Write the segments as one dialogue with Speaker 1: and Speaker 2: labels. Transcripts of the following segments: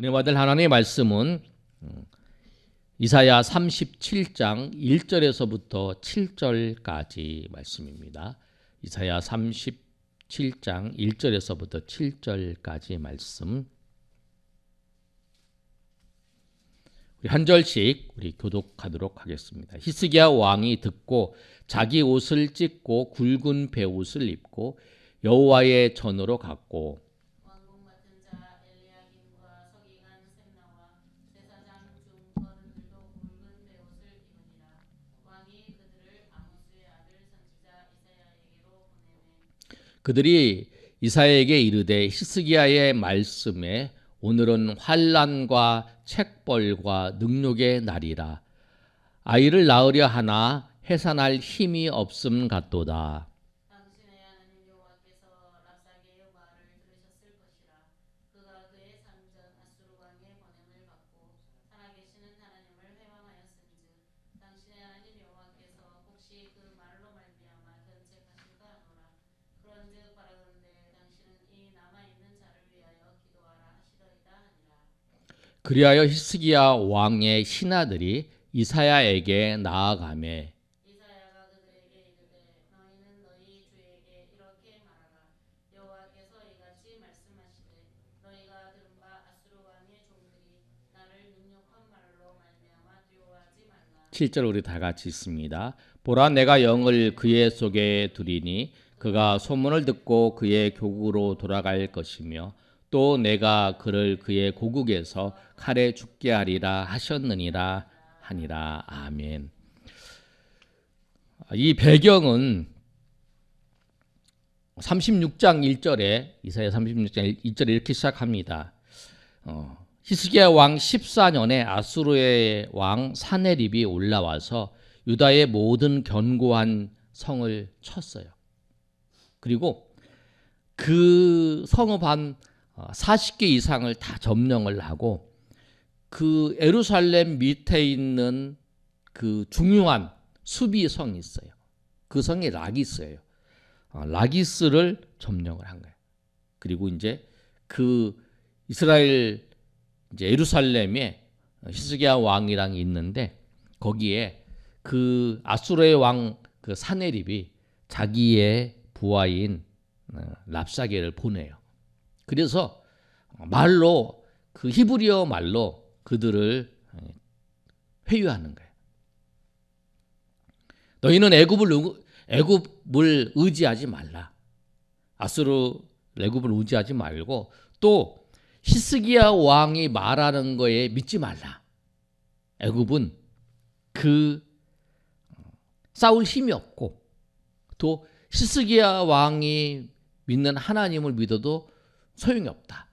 Speaker 1: 은혜 받을 하나님의 말씀은 음, 이사야 37장 1절에서부터 7절까지 말씀입니다. 이사야 37장 1절에서부터 7절까지 말씀. 우리 한 절씩 우리 교독하도록 하겠습니다. 히스기야 왕이 듣고 자기 옷을 찢고 굵은 베옷을 입고 여호와의 전으로 갔고
Speaker 2: 그들이
Speaker 1: 이사야에게 이르되 히스기야의 말씀에 오늘은 환란과 책벌과 능욕의 날이라 아이를 낳으려 하나 해산할 힘이 없음 같도다.
Speaker 2: 당신의 하나님 여호와께서 랍사게의 말을 들으셨을 것이라 그가 그의 상전 아수르 왕의 보냄을 받고 살아계시는 하나님을 회방하였은즉 당신의 하나님 여호와께서 혹시 그 말로 말미암아 견책하실까 하노라 그런즉 바라건대 당신은 이 남아 있는 자를 위하여 기도하라 하시더이다 하니라
Speaker 1: 그리하여 히스기야 왕의 신하들이 이사야에게 나아가매. 7절 우리 다 같이 있습니다. 보라 내가 영을 그의 속에 두리니 그가 소문을 듣고 그의 교국으로 돌아갈 것이며 또 내가 그를 그의 고국에서 칼에 죽게 하리라 하셨느니라 하니라 아멘. 이 배경은 36장 1절에 이사야 36장 1절에 이렇게 시작합니다. 어, 히스기야 왕 14년에 아수르의 왕 사네립이 올라와서 유다의 모든 견고한 성을 쳤어요. 그리고 그 성읍 한 40개 이상을 다 점령을 하고 그 에루살렘 밑에 있는 그 중요한 수비성이 있어요. 그 성이 라기스예요. 어, 라기스를 점령을 한 거예요. 그리고 이제 그 이스라엘 이제 예루살렘에 히스기야 왕이랑 있는데 거기에 그 아수르의 왕 그 사네립이 자기의 부하인 어, 랍사게를 보내요. 그래서 말로 그 히브리어 말로 그들을 어, 회유하는 거예요. 너희는 애굽을 의- 애굽을 의지하지 말라. 아수르 애굽을 의지하지 말고 또 히스기야 왕이 말하는 거에 믿지 말라. 애굽은 그 싸울 힘이 없고 또 히스기야 왕이 믿는 하나님을 믿어도 소용이 없다.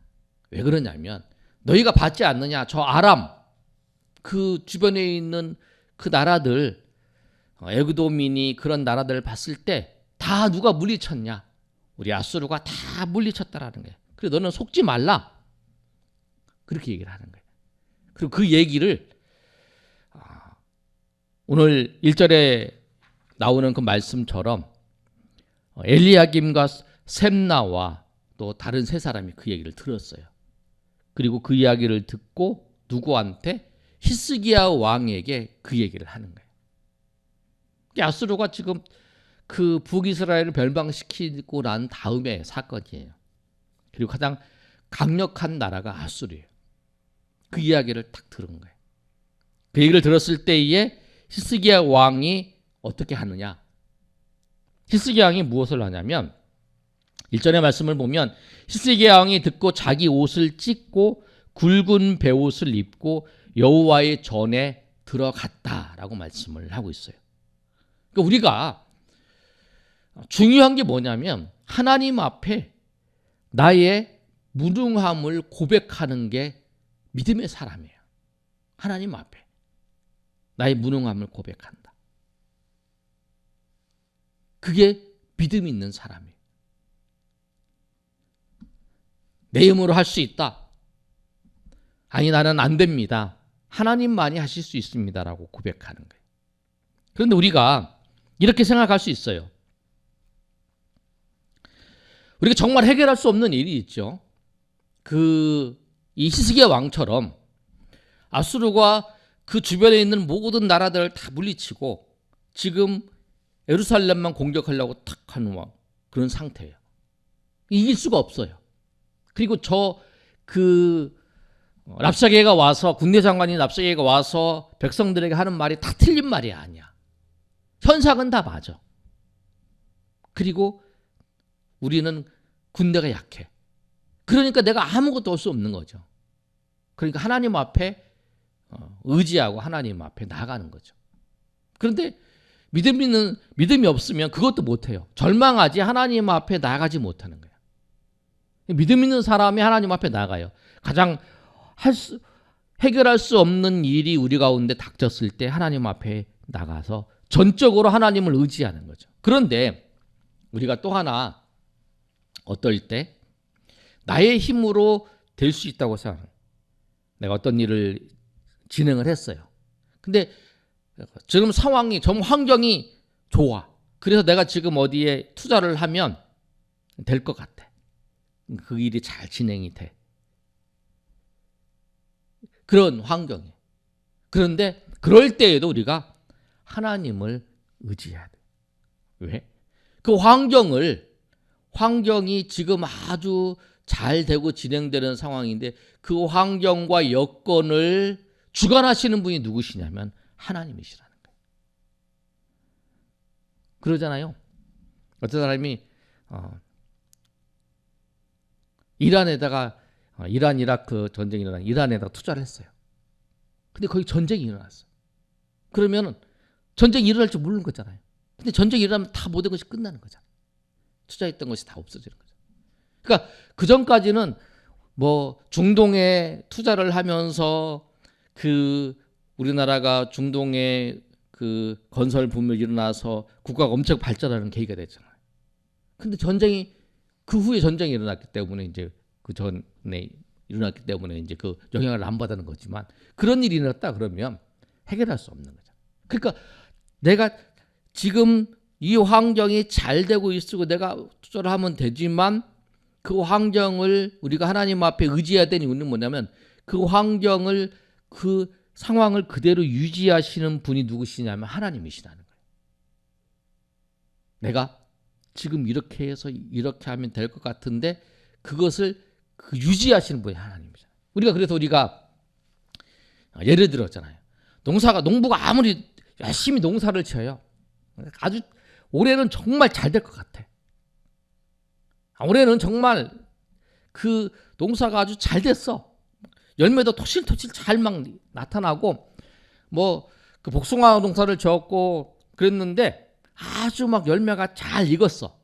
Speaker 1: 왜 그러냐면 너희가 받지 않느냐 저 아람 그 주변에 있는 그 나라들 어, 에그도민이 그런 나라들을 봤을 때 다 누가 물리쳤냐? 우리 아수르가 다 물리쳤다라는 거예요. 그래 너는 속지 말라. 그렇게 얘기를 하는 거예요. 그리고 그 얘기를 아, 오늘 1절에 나오는 그 말씀처럼 어, 엘리야김과 셈나와 또 다른 세 사람이 그 얘기를 들었어요. 그리고 그 이야기를 듣고 누구한테 히스기야 왕에게 그 얘기를 하는 거예요. 아수르가 지금 그 북이스라엘을 멸망시키고 난 다음에 사건이에요. 그리고 가장 강력한 나라가 아수르예요. 그 이야기를 딱 들은 거예요. 그 얘기를 들었을 때에 히스기야 왕이 어떻게 하느냐? 히스기야 왕이 무엇을 하냐면 1절의 말씀을 보면 히스기야 왕이 듣고 자기 옷을 찢고 굵은 베옷을 입고 여호와의 전에 들어갔다라고 말씀을 하고 있어요. 그러니까 우리가 중요한 게 뭐냐면 하나님 앞에 나의 무능함을 고백하는 게 믿음의 사람이에요. 하나님 앞에 나의 무능함을 고백한다. 그게 믿음 있는 사람이에요. 내 힘으로 할 수 있다. 아니 나는 안 됩니다. 하나님만이 하실 수 있습니다라고 고백하는 거예요. 그런데 우리가 이렇게 생각할 수 있어요. 우리가 정말 해결할 수 없는 일이 있죠. 그 이 히스기야 왕처럼 아수르가 그 주변에 있는 모든 나라들을 다 물리치고 지금 예루살렘만 공격하려고 탁 하는 왕 그런 상태예요. 이길 수가 없어요. 그리고 저그 랍사게가 와서 군대 장관인 랍사게가 와서 백성들에게 하는 말이 다 틀린 말이 아니야. 현상은 다 맞아. 그리고 우리는 군대가 약해. 그러니까 내가 아무것도 할 수 없는 거죠. 그러니까 하나님 앞에 어, 의지하고 하나님 앞에 나가는 거죠. 그런데 믿음 있는 믿음이 없으면 그것도 못 해요. 절망하지 하나님 앞에 나가지 못하는 거예요. 믿음 있는 사람이 하나님 앞에 나가요. 가장 할 수, 해결할 수 없는 일이 우리 가운데 닥쳤을 때 하나님 앞에 나가서 전적으로 하나님을 의지하는 거죠. 그런데 우리가 또 하나 어떨 때 나의 힘으로 될 수 있다고 생각해요. 내가 어떤 일을 진행을 했어요. 근데 지금 상황이 좀 환경이 좋아. 그래서 내가 지금 어디에 투자를 하면 될 것 같아. 그 일이 잘 진행이 돼. 그런 환경이. 그런데 그럴 때에도 우리가 하나님을 의지해야 돼. 왜? 그 환경을 환경이 지금 아주 잘 되고 진행되는 상황인데 그 환경과 여건을 주관하시는 분이 누구시냐면 하나님이시라는 거예요. 그러잖아요. 어떤 사람이 어, 이란에다가 어, 이란 이라크 전쟁이 일어난 이란에다가 투자를 했어요. 근데 거기 전쟁이 일어났어요. 그러면은 전쟁이 일어날 줄 모르는 거잖아요. 근데 전쟁이 일어나면 다 모든 것이 끝나는 거잖아요. 투자했던 것이 다 없어지는 거죠. 그러니까 그 전까지는 뭐 중동에 투자를 하면서 그 우리나라가 중동에 그 건설 붐이 일어나서 국가가 엄청 발전하는 계기가 됐잖아요. 근데 전쟁이 그 후에 전쟁이 일어났기 때문에 이제 그 전에 일어났기 때문에 이제 그 영향을 안 받는 거지만 그런 일이 일어났다 그러면 해결할 수 없는 거죠. 그러니까 내가 지금 이 환경이 잘 되고 있고 내가 투자를 하면 되지만 그 환경을 우리가 하나님 앞에 의지해야 되는 이유는 뭐냐면 그 환경을 그 상황을 그대로 유지하시는 분이 누구시냐면 하나님이시라는 거예요. 내가 지금 이렇게 해서 이렇게 하면 될 것 같은데 그것을 그 유지하시는 분이 하나님이잖아요. 우리가 그래서 우리가 예를 들었잖아요. 농사가 농부가 아무리 열심히 농사를 지어요. 아주 올해는 정말 잘 될 것 같아. 올해는 정말 그 농사가 아주 잘 됐어. 열매도 토실토실 잘 막 나타나고 뭐 그 복숭아 농사를 지었고 그랬는데 아주 막 열매가 잘 익었어.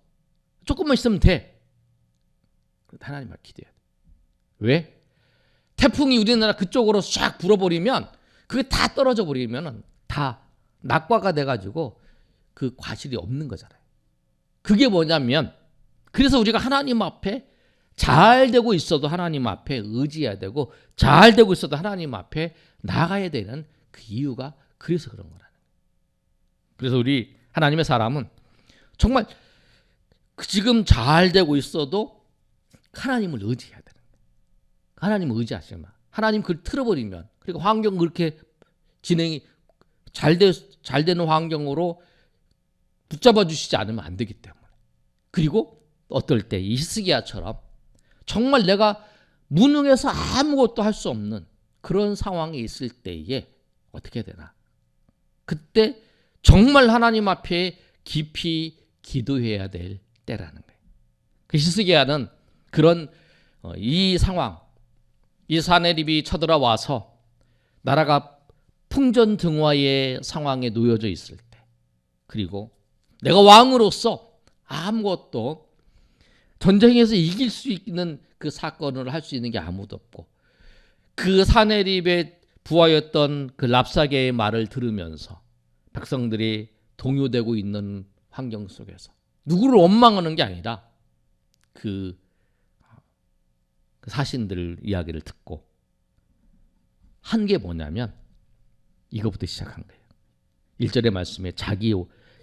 Speaker 1: 조금만 있으면 돼. 하나님 말 기대해야 돼. 왜? 태풍이 우리나라 그쪽으로 싹 불어버리면 그게 다 떨어져 버리면 다 낙과가 돼가지고 그 과실이 없는 거잖아요. 그게 뭐냐면 그래서 우리가 하나님 앞에 잘 되고 있어도 하나님 앞에 의지해야 되고 잘 되고 있어도 하나님 앞에 나가야 되는 그 이유가 그래서 그런 거라는 거예요. 그래서 우리 하나님의 사람은 정말 지금 잘 되고 있어도 하나님을 의지해야 되는 거예요. 하나님을 의지하시면 하나님 그걸 틀어버리면 그리고 환경 그렇게 진행이 잘, 되, 잘 되는 환경으로 붙잡아 주시지 않으면 안 되기 때문에. 그리고 어떨 때 이스기야처럼 정말 내가 무능해서 아무것도 할 수 없는 그런 상황에 있을 때에 어떻게 되나? 그때 정말 하나님 앞에 깊이 기도해야 될 때라는 거예요. 그 히스기야는 그런 어, 이 상황, 이 사내립이 쳐들어와서 나라가 풍전등화의 상황에 놓여져 있을 때, 그리고 내가 왕으로서 아무것도 전쟁에서 이길 수 있는 그 사건을 할 수 있는 게 아무도 없고, 그 사내립의 부하였던 그 랍사게의 말을 들으면서 백성들이 동요되고 있는 환경 속에서 누구를 원망하는 게 아니라 그, 그 사신들 이야기를 듣고 한 게 뭐냐면 이거부터 시작한 거예요. 1절의 말씀에 자기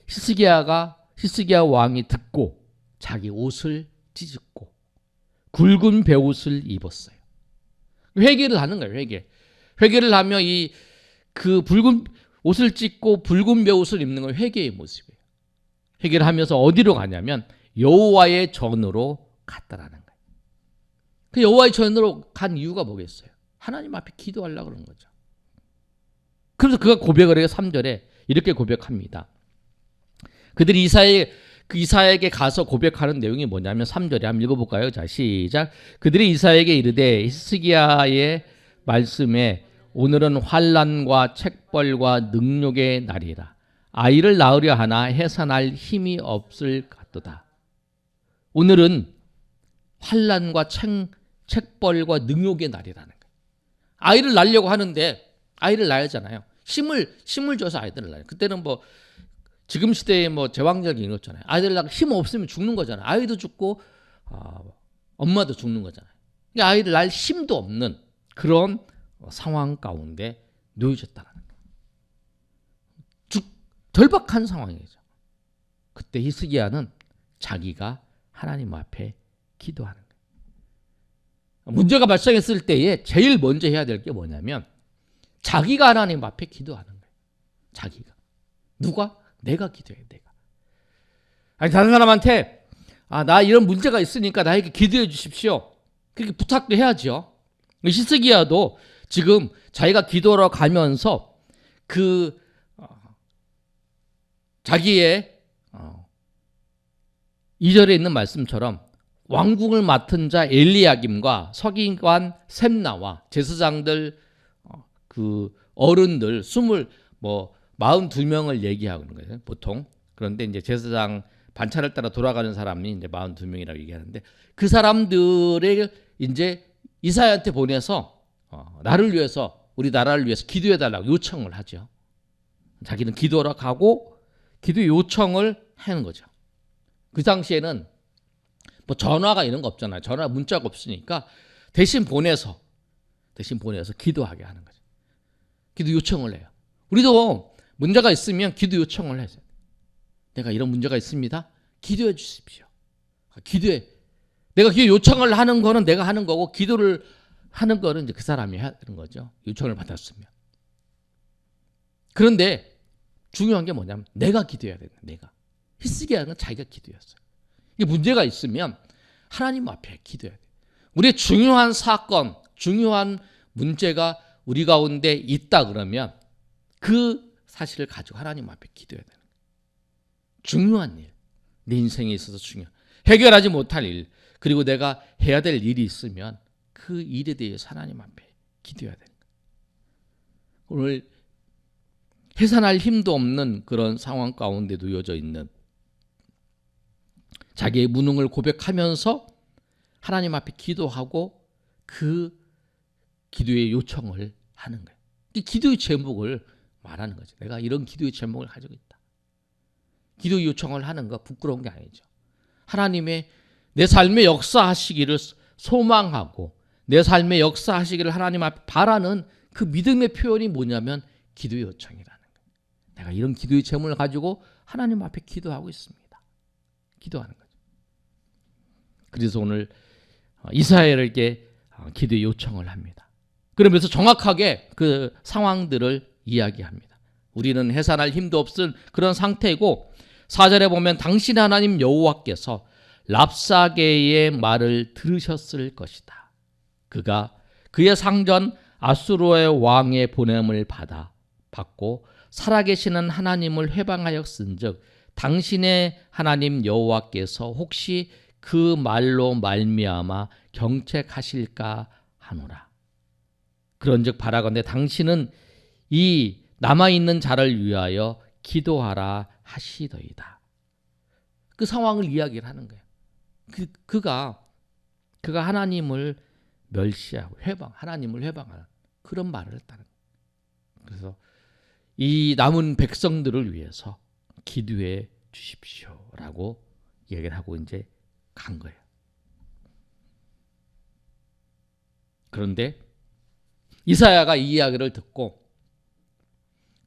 Speaker 1: 히스기야가 히스기야 왕이 듣고 자기 옷을 찢었고 굵은 베옷을 입었어요. 회개를 하는 거예요. 회개. 회개를 하며 이 그 붉은 옷을 찢고 붉은 베옷을 입는 건 회개의 모습이에요. 회개를 하면서 어디로 가냐면 여호와의 전으로 갔다라는 거예요. 그 여호와의 전으로 간 이유가 뭐겠어요? 하나님 앞에 기도하려고 그런 거죠. 그래서 그가 고백을 해요. 3절에 이렇게 고백합니다. 그들이 이사의 그 이사에게 가서 고백하는 내용이 뭐냐면 3절에 한번 읽어볼까요? 자 시작. 그들이 이사에게 이르되 히스기야의 말씀에 오늘은 환란과 책벌과 능욕의 날이라. 아이를 낳으려 하나 해산할 힘이 없을 같도다. 오늘은 환란과 책, 책벌과 능욕의 날이라는 거예요. 아이를 낳으려고 하는데 아이를 낳아야 하잖아요. 힘을 힘을 줘서 아이들을 낳아요. 그때는 뭐 지금 시대에 뭐 제왕절개 있잖아요. 아이들 낳고 힘 없으면 죽는 거잖아요. 아이도 죽고 아, 엄마도 죽는 거잖아요. 그러니까 아이를 낳을 힘도 없는 그런 상황 가운데 거예요. 죽 절박한 상황이죠. 그때 히스기야는 자기가 하나님 앞에 기도하는 거예요. 문제가 발생했을 때에 제일 먼저 해야 될 게 뭐냐면 자기가 하나님 앞에 기도하는 거예요. 자기가 누가 내가 기도해 내가. 아니 다른 사람한테 아 나 이런 문제가 있으니까 나에게 기도해 주십시오. 그렇게 부탁도 해야죠. 히스기야도 지금 자기가 기도하러 가면서 그 어, 자기의 어, 2절에 있는 말씀처럼 왕궁을 맡은 자 엘리야김과 서기관 셈나와 제사장들 어, 그 어른들 스물 뭐 42명을 얘기하는 거예요. 보통. 그런데 이제 제사장 반차를 따라 돌아가는 사람이 이제 42명이라고 얘기하는데 그 사람들을 이제 이사야한테 보내서 어, 나를 위해서 우리 나라를 위해서 기도해 달라고 요청을 하죠. 자기는 기도하러 가고 기도 요청을 하는 거죠. 그 당시에는 뭐 전화가 이런 거 없잖아요. 전화 문자가 없으니까 대신 보내서 대신 보내서 기도하게 하는 거죠. 기도 요청을 해요. 우리도 문제가 있으면 기도 요청을 해요. 내가 이런 문제가 있습니다. 기도해 주십시오. 기도해. 내가 기도 요청을 하는 거는 내가 하는 거고 기도를 하는 거는 이제 그 사람이 되는 거죠. 요청을 받았으면. 그런데 중요한 게 뭐냐면 내가 기도해야 된다. 내가. 히스기야는 자기가 기도였어요. 이 문제가 있으면 하나님 앞에 기도해야 돼. 우리의 중요한 사건, 중요한 문제가 우리 가운데 있다 그러면 그 사실을 가지고 하나님 앞에 기도해야 되는 거예요. 중요한 일, 내 인생에 있어서 중요한 해결하지 못할 일, 그리고 내가 해야 될 일이 있으면 그 일에 대해서 하나님 앞에 기도해야 되는 거예요. 오늘 해산할 힘도 없는 그런 상황 가운데 놓여져 있는 자기의 무능을 고백하면서 하나님 앞에 기도하고 그 기도의 요청을 하는 거예요. 이 기도의 제목을 말하는 거죠. 내가 이런 기도의 제목을 가지고 있다. 기도 요청을 하는 거 부끄러운 게 아니죠. 하나님의 내 삶에 역사하시기를 소망하고 내 삶에 역사하시기를 하나님 앞에 바라는 그 믿음의 표현이 뭐냐면 기도 요청이라는 거예요. 내가 이런 기도의 제목을 가지고 하나님 앞에 기도하고 있습니다. 기도하는 거죠. 그래서 오늘 이스라엘에게 기도의 요청을 합니다. 그러면서 정확하게 그 상황들을 이야기합니다. 우리는 해산할 힘도 없은 그런 상태이고 사절에 보면 당신 하나님 여호와께서 랍사게의 말을 들으셨을 것이다. 그가 그의 상전 아수르의 왕의 보냄을 받아 받고 살아계시는 하나님을 회방하였은즉 당신의 하나님 여호와께서 혹시 그 말로 말미암아 경책하실까 하노라. 그런즉 바라건대 당신은 이 남아 있는 자를 위하여 기도하라 하시더이다. 그 상황을 이야기를 하는 거예요. 그 그가 그가 하나님을 멸시하고 회방, 하나님을 회방하는 그런 말을 했다는 거예요. 그래서 이 남은 백성들을 위해서 기도해 주십시오라고 얘기를 하고 이제 간 거예요. 그런데 이사야가 이 이야기를 듣고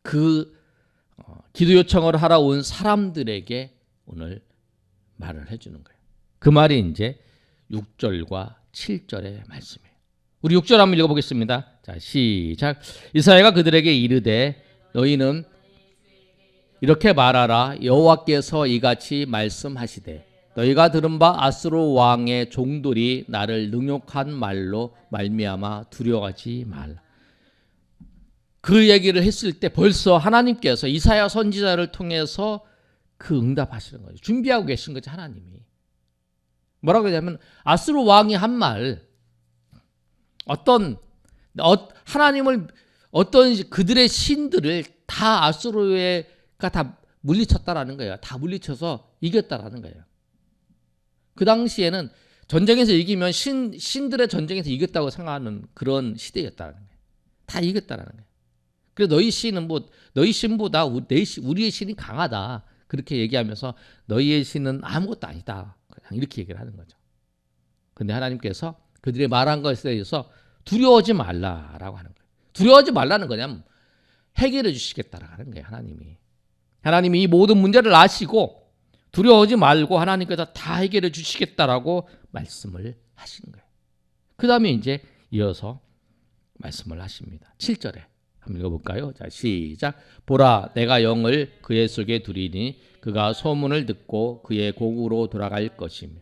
Speaker 1: 그 어, 기도 요청을 하러 온 사람들에게 오늘 말을 해주는 거예요. 그 말이 이제 6절과 7절의 말씀이에요. 우리 6절 한번 읽어보겠습니다. 자, 시작. 이사야가 그들에게 이르되 너희는 이렇게 말하라 여호와께서 이같이 말씀하시되 너희가 들은 바 아스로 왕의 종들이 나를 능욕한 말로 말미암아 두려워하지 말라. 그 얘기를 했을 때 벌써 하나님께서 이사야 선지자를 통해서 그 응답하시는 거죠. 준비하고 계신 거죠, 하나님이. 뭐라고 하냐면 아스로 왕이 한 말 어떤 어, 하나님을 어떤 그들의 신들을 다 아수르가 다 물리쳤다라는 거예요. 다 물리쳐서 이겼다라는 거예요. 그 당시에는 전쟁에서 이기면 신 신들의 전쟁에서 이겼다고 생각하는 그런 시대였다는 거예요. 다 이겼다라는 거예요. 그래서 너희 신은 뭐 너희 신보다 우- 내 신, 우리의 신이 강하다 그렇게 얘기하면서 너희의 신은 아무것도 아니다 이렇게 얘기를 하는 거죠. 근데 하나님께서 그들의 말한 것에 대해서 두려워하지 말라라고 하는 거예요. 두려워하지 말라는 거냐면 해결해 주시겠다라고 하는 거예요. 하나님이 하나님이 이 모든 문제를 아시고 두려워하지 말고 하나님께서 다 해결해 주시겠다라고 말씀을 하신 거예요. 그 다음에 이제 이어서 말씀을 하십니다. 7절에 한번 읽어볼까요? 자 시작 보라 내가 영을 그의 속에 두리니 그가 소문을 듣고 그의 고국으로 돌아갈 것이며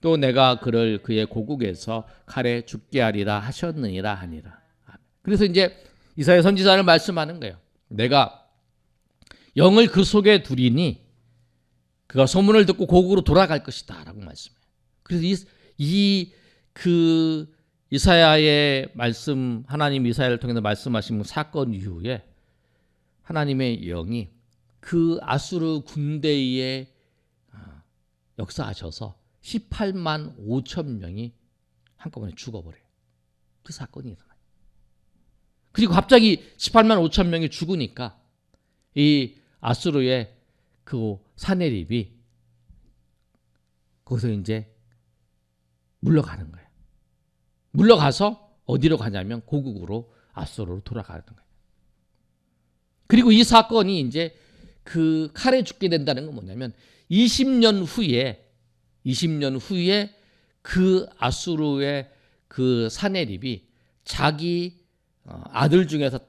Speaker 1: 또 내가 그를 그의 고국에서 칼에 죽게 하리라 하셨느니라 하니라. 그래서 이제 이사야 선지자를 말씀하는 거예요. 내가 영을 그 속에 두리니 그가 소문을 듣고 고국으로 돌아갈 것이다라고 말씀해요. 그래서 이그 이사야의 말씀 하나님 이사야를 통해서 말씀하신 사건 이후에 하나님의 영이 그 아수르 군대에 아, 역사하셔서 18만 5천 명이 한꺼번에 죽어버려요. 그 사건이 일어나요. 그리고 갑자기 18만 5천 명이 죽으니까 이 아수르의 그 사내립이 거기서 이제 물러가는 거예요. 물러가서 어디로 가냐면 고국으로 아수르로 돌아가는 거예요. 그리고 이 사건이 이제 그 칼에 죽게 된다는 건 뭐냐면 20년 후에 20년 후에 그 아수르의 그 사내립이 자기 어, 아들 중에서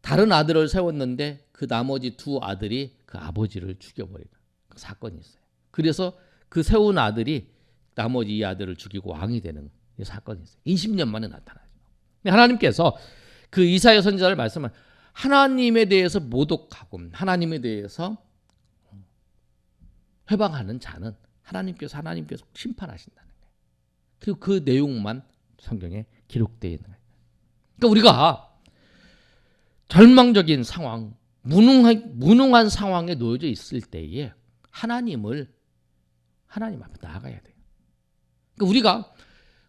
Speaker 1: 다른 아들을 세웠는데 그 나머지 두 아들이 그 아버지를 죽여버리는 그 사건이 있어요. 그래서 그 세운 아들이 나머지 이 아들을 죽이고 왕이 되는 이 사건이 있어요. 20년 만에 나타나죠. 하나님께서 그 이사야 선지자를 말씀한 하나님에 대해서 모독하고 하나님에 대해서 회방하는 자는 하나님께서 하나님께서 심판하신다는 거예요. 그리고 그 내용만 성경에 기록되어 있는 거예요. 그러니까 우리가 절망적인 상황, 무능한, 무능한 상황에 놓여져 있을 때에 하나님을 하나님 앞에 나아가야 돼요. 그러니까 우리가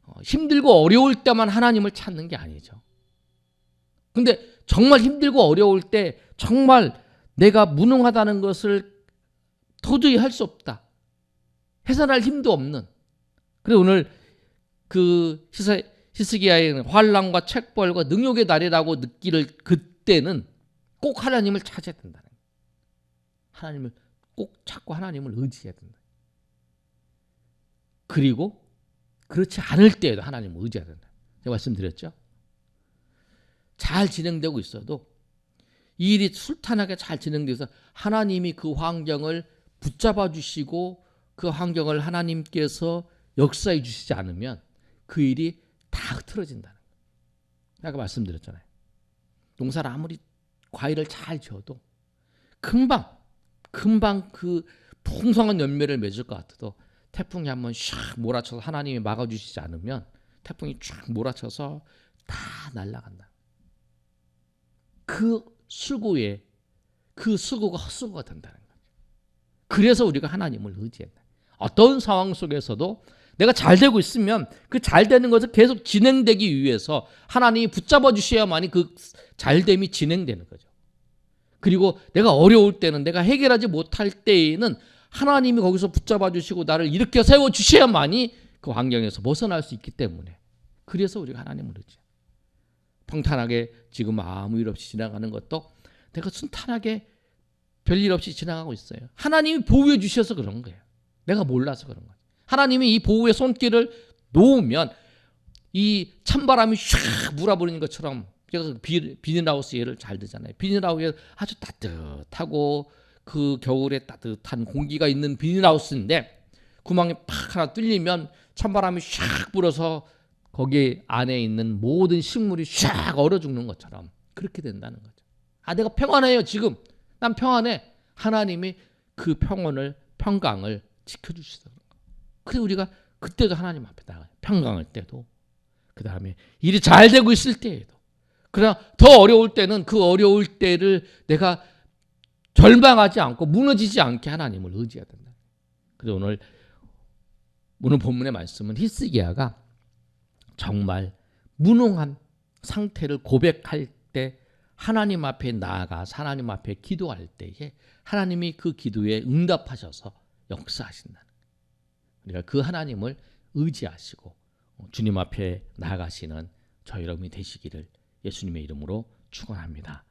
Speaker 1: 어, 힘들고 어려울 때만 하나님을 찾는 게 아니죠. 근데 정말 힘들고 어려울 때 정말 내가 무능하다는 것을 도저히 할 수 없다. 해산할 힘도 없는. 그래 오늘 그 히사, 히스기야의 환란과 책벌과 능욕의 날이라고 느끼를 그때는 꼭 하나님을 찾아야 된다는. 하나님을 꼭 찾고 하나님을 의지해야 된다. 그리고 그렇지 않을 때에도 하나님을 의지해야 된다. 제가 말씀드렸죠. 잘 진행되고 있어도 이 일이 술탄하게 잘 진행돼서 하나님이 그 환경을 붙잡아 주시고 그 환경을 하나님께서 역사해 주시지 않으면 그 일이 다 흐트러진다는 거예요. 아까 말씀드렸잖아요. 농사를 아무리 과일을 잘 지어도 금방 금방 그 풍성한 열매를 맺을 것 같아도 태풍이 한번 샥 몰아쳐서 하나님이 막아주시지 않으면 태풍이 쫙 몰아쳐서 다 날아간다. 그 수고에 그 수고가 헛수고가 된다는 거죠. 그래서 우리가 하나님을 의지한다. 어떤 상황 속에서도 내가 잘 되고 있으면 그 잘 되는 것을 계속 진행되기 위해서 하나님이 붙잡아 주셔야만이 그 잘됨이 진행되는 거죠. 그리고 내가 어려울 때는 내가 해결하지 못할 때에는 하나님이 거기서 붙잡아 주시고 나를 일으켜 세워 주셔야만이 그 환경에서 벗어날 수 있기 때문에 그래서 우리가 하나님을 의지. 평탄하게 지금 아무 일 없이 지나가는 것도 내가 순탄하게 별일 없이 지나가고 있어요. 하나님이 보호해 주셔서 그런 거예요. 내가 몰라서 그런 거예요. 하나님이 이 보호의 손길을 놓으면 이 찬바람이 샥 몰아버리는 것처럼 비, 비닐하우스 예를 잘 들잖아요. 비닐하우스에 아주 따뜻하고 그 겨울에 따뜻한 공기가 있는 비닐하우스인데 구멍이 팍 하나 뚫리면 찬바람이 샥 불어서 거기 안에 있는 모든 식물이 샥 얼어 죽는 것처럼 그렇게 된다는 거죠. 아 내가 평안해요 지금 난 평안해 하나님이 그 평온을 평강을 지켜주시더라고요. 그래 우리가 그때도 하나님 앞에 나가요. 평강할 때도 그 다음에 일이 잘 되고 있을 때에도 그러나 더 어려울 때는 그 어려울 때를 내가 절망하지 않고 무너지지 않게 하나님을 의지해야 된다. 그래서 오늘 오늘 본문의 말씀은 히스기야가 정말 무능한 상태를 고백할 때 하나님 앞에 나아가 하나님 앞에 기도할 때에 하나님이 그 기도에 응답하셔서 역사하신다는 거예요. 우리가 그 하나님을 의지하시고 주님 앞에 나아가시는 저 여러분이 되시기를 예수님의 이름으로 축원합니다.